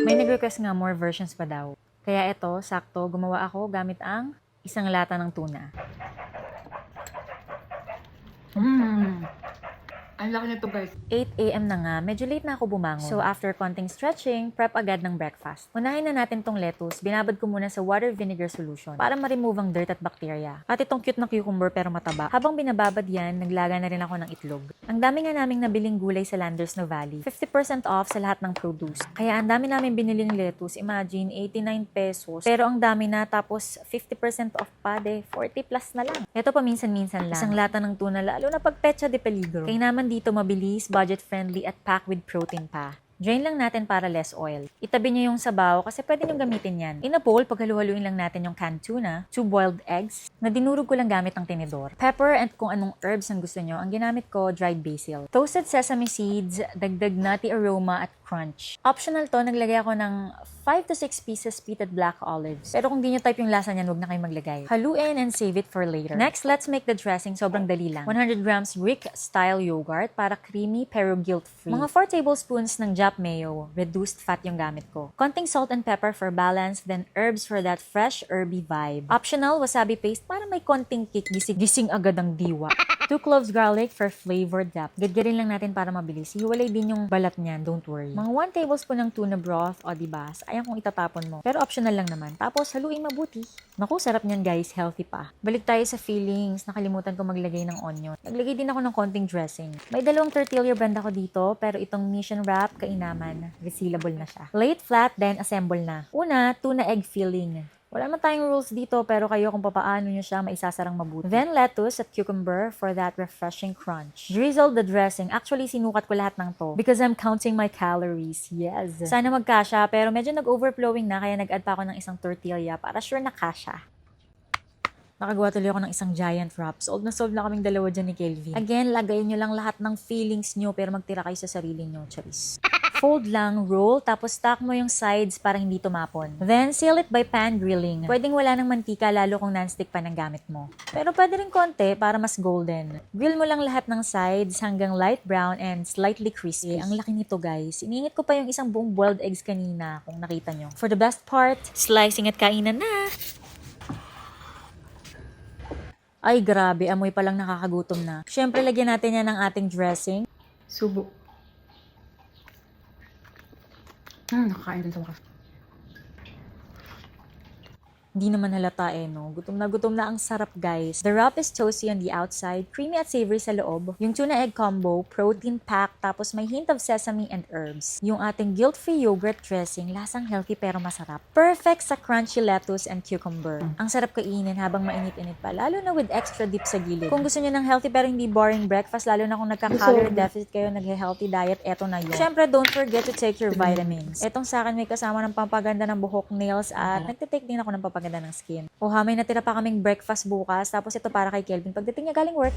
May nag-request nga more versions pa daw. Kaya ito, sakto, gumawa ako gamit ang isang lata ng tuna. Mmm. Ang laki nito guys. 8 a.m. na nga, medyo late na ako bumangon. So after konting stretching, prep agad ng breakfast. Unahin na natin tong lettuce, binabad ko muna sa water vinegar solution para ma-remove ang dirt at bacteria. At itong cute na cucumber pero mataba. Habang binababad yan, naglaga na rin ako ng itlog. Ang dami nga naming nabiling gulay sa Landersno Valley. 50% off sa lahat ng produce. Kaya ang dami namin biniling lettuce, imagine 89 pesos. Pero ang dami na tapos 50% off pa de, 40 plus na lang. Ito paminsan-minsan lang. Isang lata ng tuna, lalo na pag pecha de peligro. Kaya naman dito mabilis, budget-friendly at packed with protein pa. Drain lang natin para less oil. Itabi niyo yung sabaw kasi pwede nyo gamitin yan. In a bowl, paghalu-haluin lang natin yung canned tuna, two boiled eggs, na dinurog ko lang gamit ng tinidor. Pepper and kung anong herbs ang gusto nyo. Ang ginamit ko, dried basil. Toasted sesame seeds, dagdag nutty aroma at crunch. Optional to, naglagay ako ng 5 to 6 pieces peated black olives. Pero kung di nyo type yung lasa niyan, huwag na kayo maglagay. Haluin and save it for later. Next, let's make the dressing. Sobrang dali lang. 100 grams Greek-style yogurt para creamy pero guilt-free. Mga 4 tablespoons ng Jap mayo. Reduced fat yung gamit ko. Konting salt and pepper for balance, then herbs for that fresh herby vibe. Optional, wasabi paste para may konting kick. Gising, gising agad ang diwa. 2 cloves garlic for flavored depth. Gadgarin lang natin para mabilis. Hiwalay din yung balat niyan, don't worry. Mga 1 tablespoon ng tuna broth, o diba? Sayang kung itatapon mo. Pero optional lang naman. Tapos, haluin mabuti. Naku, sarap niyan guys. Healthy pa. Balik tayo sa feelings. Nakalimutan ko maglagay ng onion. Naglagay din ako ng konting dressing. May dalawang tortilla brand ako dito, pero itong mission wrap, kainaman. Resealable na siya. It flat, then assemble na. Una, tuna egg filling. Wala naman tayong rules dito, pero kayo kung papaano nyo siya maisasarang mabuti. Then lettuce at cucumber for that refreshing crunch. Drizzle the dressing. Actually, sinukat ko lahat ng to because I'm counting my calories. Yes. Sana magkasya, pero medyo nag-overflowing na, kaya nag-add pa ako ng isang tortilla para sure na kasya. Nakagawa tuloy ako ng isang giant wrap. Solve na solve na kaming dalawa dyan ni Kelvin. Again, lagay nyo lang lahat ng feelings nyo pero magtira kayo sa sarili nyo. Charis. Fold lang, roll, tapos stack mo yung sides para hindi tumapon. Then, seal it by pan grilling. Pwedeng wala ng mantika lalo kung non-stick pa ng gamit mo. Pero pwede rin konti para mas golden. Grill mo lang lahat ng sides hanggang light brown and slightly crispy. Ang laki nito guys. Iningit ko pa yung isang buong boiled eggs kanina kung nakita nyo. For the best part, slicing at kainan na! Ay, grabe. Amoy pa lang nakakagutom na. Siyempre, lagyan natin yan ng ating dressing. Subo. Hmm, nakakain din sa wakas. Hindi naman halata eh, no? Gutom na gutom na ang sarap, guys. The wrap is toasty on the outside, creamy at savory sa loob. Yung tuna egg combo, protein pack, tapos may hint of sesame and herbs. Yung ating guilt-free yogurt dressing, lasang healthy pero masarap. Perfect sa crunchy lettuce and cucumber. Ang sarap kainin habang mainit-init pa, lalo na with extra dip sa gilid. Kung gusto niyo ng healthy pero hindi boring breakfast, lalo na kung nagka-calorie deficit kayo, nag-healthy diet, eto na yun. Siyempre, don't forget to take your vitamins. Etong sa akin may kasama ng pampaganda ng buhok, nails, at nagtitake din ako ng pampaganda ng skin. O ha, may natira pa kaming breakfast bukas, tapos ito para kay Kelvin. Pagdating niya galing work,